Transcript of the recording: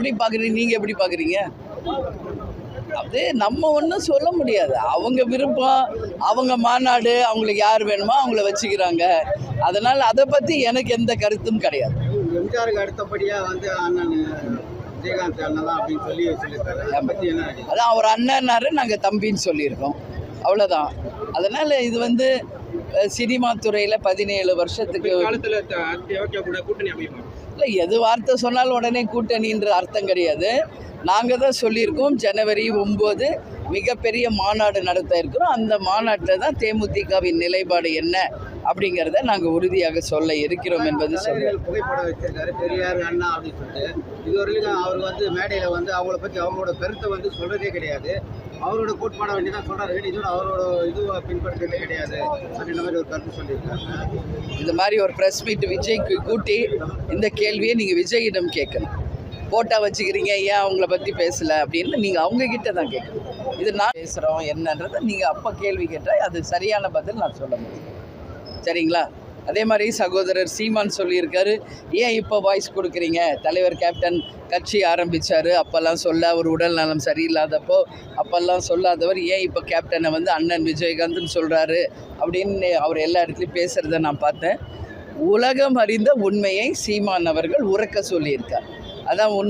எப்படி பார்க்குறீங்க நீங்கள் எப்படி பார்க்குறீங்க அது நம்ம ஒன்றும் சொல்ல முடியாது. அவங்க விருப்பம் அவங்க மாநாடு அவங்களுக்கு யார் வேணுமோ அவங்கள வச்சுக்கிறாங்க. அதனால் அதை பற்றி எனக்கு எந்த கருத்தும் கிடையாது. எம்ஜிஆருக்கு அடுத்தபடியா வந்து அண்ணன் விஜயகாந்த் அண்ணன் அப்படின்னு சொல்லி சொல்லியிருக்காரு? அதான் அவர் அண்ணன்னாரு நாங்கள் தம்பின்னு சொல்லியிருக்கோம். அவ்வளோதான் அதனால் இது வந்து சினிமா துறையில் பதினேழு வருஷத்துக்கு இல்லை எது வார்த்தை சொன்னாலும் உடனே கூட்டணின்ற அர்த்தம் கிடையாது. நாங்கள் தான் சொல்லியிருக்கோம் ஜனவரி ஒம்பது மிகப்பெரிய மாநாடு நடத்த இருக்கிறோம். அந்த மாநாட்டில் தான் தேமுதிகவின் நிலைப்பாடு என்ன அப்படிங்கிறத நாங்கள் உறுதியாக சொல்ல இருக்கிறோம் என்பது தலைவர்கள் புகைப்படம் வச்சிருக்காரு பெரியார் அண்ணா அப்படின்னு சொல்லிட்டு. இதுவரையிலும் அவர் வந்து மேடையில வந்து அவங்கள பத்தி அவங்களோட கருத்தை வந்து சொல்றதே கிடையாது. அவரோட கோட்பாட வேண்டி தான் சொல்றாரு. இதோட அவரோட இதுவை பின்பற்றதே கிடையாது அப்படின்ற மாதிரி ஒரு கருத்து சொல்லியிருக்காங்க. இந்த மாதிரி ஒரு ப்ரெஸ் மீட் விஜய்க்கு கூட்டி இந்த கேள்வியை நீங்கள் விஜயிடம் கேட்கணும். போட்டா வச்சுக்கிறீங்க ஏன் அவங்கள பற்றி பேசலை அப்படின்னு நீங்கள் அவங்க கிட்ட தான் கேட்கணும் இது நான் பேசுகிறோம் என்னன்றதை நீங்கள் அப்போ கேள்வி கேட்டால் அது சரியான பதில் நான் சொல்ல முடியும். சரிங்களா? அதே மாதிரி சகோதரர் சீமான் சொல்லியிருக்காரு ஏன் இப்போ வாய்ஸ் கொடுக்குறீங்க? தலைவர் கேப்டன் கட்சி ஆரம்பித்தார் அப்போல்லாம் சொல்ல அவர் உடல் நலம் சரியில்லாதப்போ அப்போல்லாம் சொல்லாதவர் ஏன் இப்போ கேப்டனை வந்து அண்ணன் விஜயகாந்த்னு சொல்கிறாரு அப்படின்னு அவர் எல்லா இடத்துலையும் பேசுகிறத நான் பார்த்தேன். உலகம் அறிந்த உண்மையை சீமான் அவர்கள் உறக்க சொல்லியிருக்கார். அதான் உண்